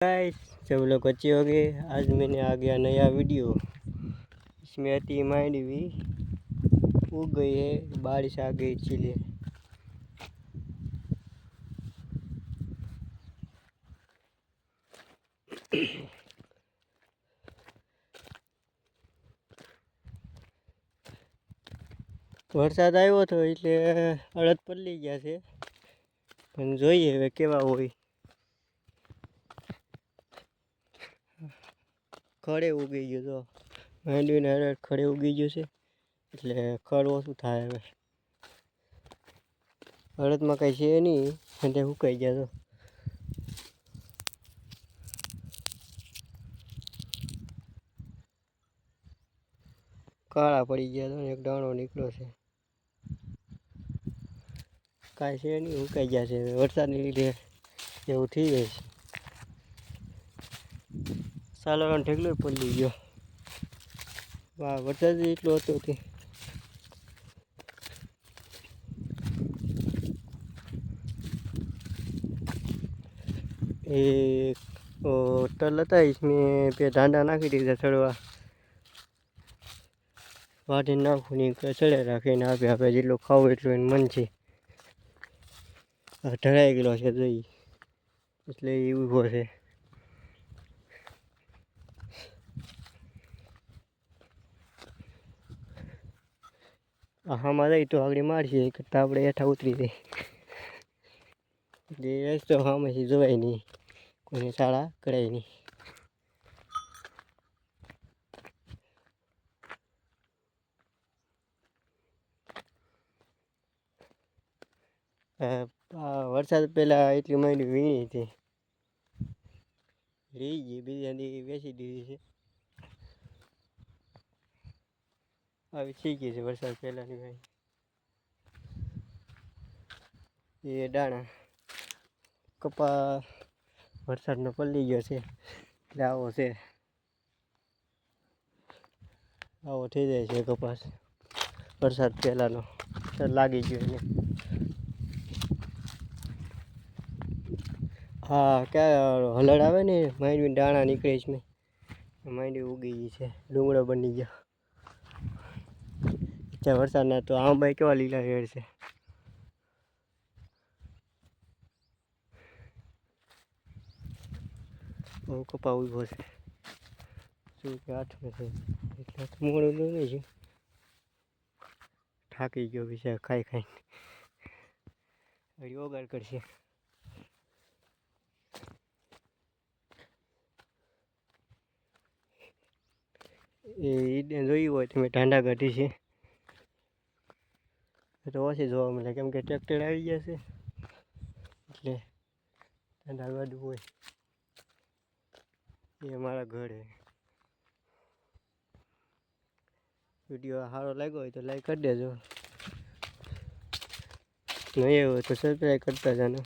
Guys सब लोग अच्छे हो गए आज मैंने आ गया नया वीडियो इसमें अति माइंड भी उग गई है बारिश आ गई इसीलिए વરસાદ આવ્યો હતો એટલે અડદ પલળી ગયા છે પણ જોઈએ હવે કેવા હોય ખડે ઉગી ગયું તો મહેંદીને અડદ ખડે ઉગી ગયું છે. એટલે ખડ ઓછું થાય હવે. હળદમાં કાંઈ છે નહીં, એટલે સુકાઈ ગયા તો. કાળા પડી ગયા તો એક દાણો નીકળ્યો છે. કાંઈ છે નહીં, સુકાઈ ગયા છે. વરસાદને લીધે એવું થઈ જાય છે. સાલાનો ઢેગલો પડી ગયો વાહ વરસાદ જ એટલો હતો તે એક ઓ, તલ હતા इसमें पे દાંડા નાખી દીધા ચડવા વાટીને નાખું ને ચડે રાખીને આપે આપણે જેટલું ખાવું એટલું એને મન છે અઢાઈ કિલો છે દહીં એટલે એ ઊભો છે આમાં જઈ તો આગળ મારીએ કરતાં આપણે હેઠા ઉતરી જઈએ જે રસ્તો આમાંથી જોવાય નહીં. કોઈને શાળા કરાય નહીં. વરસાદ પહેલાં એટલી માંડી વીણી હતી. રહી ગઈ બીજાની બેસી દીધી છે. આવી થઈ ગઈ છે વરસાદ પહેલાંની ભાઈ એ દાણા કપા વરસાદનો પલ્લી ગયો છે. એટલે આવો છે. આવો થઈ જાય છે કપાસ. વરસાદ પહેલાંનો લાગી ગયો એને. હા, ક્યાં હલડ આવે ને માંડવી દાણા નીકળે છે. માંડવી ઉગી ગઈ છે. ડુંગળો બની ગયો. ત્યાં વરસાદના તો આંબા કેવા લીલા રેડ છે. બહુ કપા ઊભો છે. શું કે આઠમે છે એટલે મોડું નહીં છે થાકી ગયો વિચાર ખાઈ ખાઈને. યોગા કરશે. એ જોયું હોય તમે ઢાંડા કાઢી છે. તો ઓછી જોવા મળે કેમ કે ટ્રેક્ટર આવી ગયા છે એટલે ગાડું હોય એ મારા ઘરે વીડિયો સારો લાગ્યો હોય તો લાઈક કરી દેજો નહીં હોય તો સબસ્ક્રાઈબ કરતા જાનો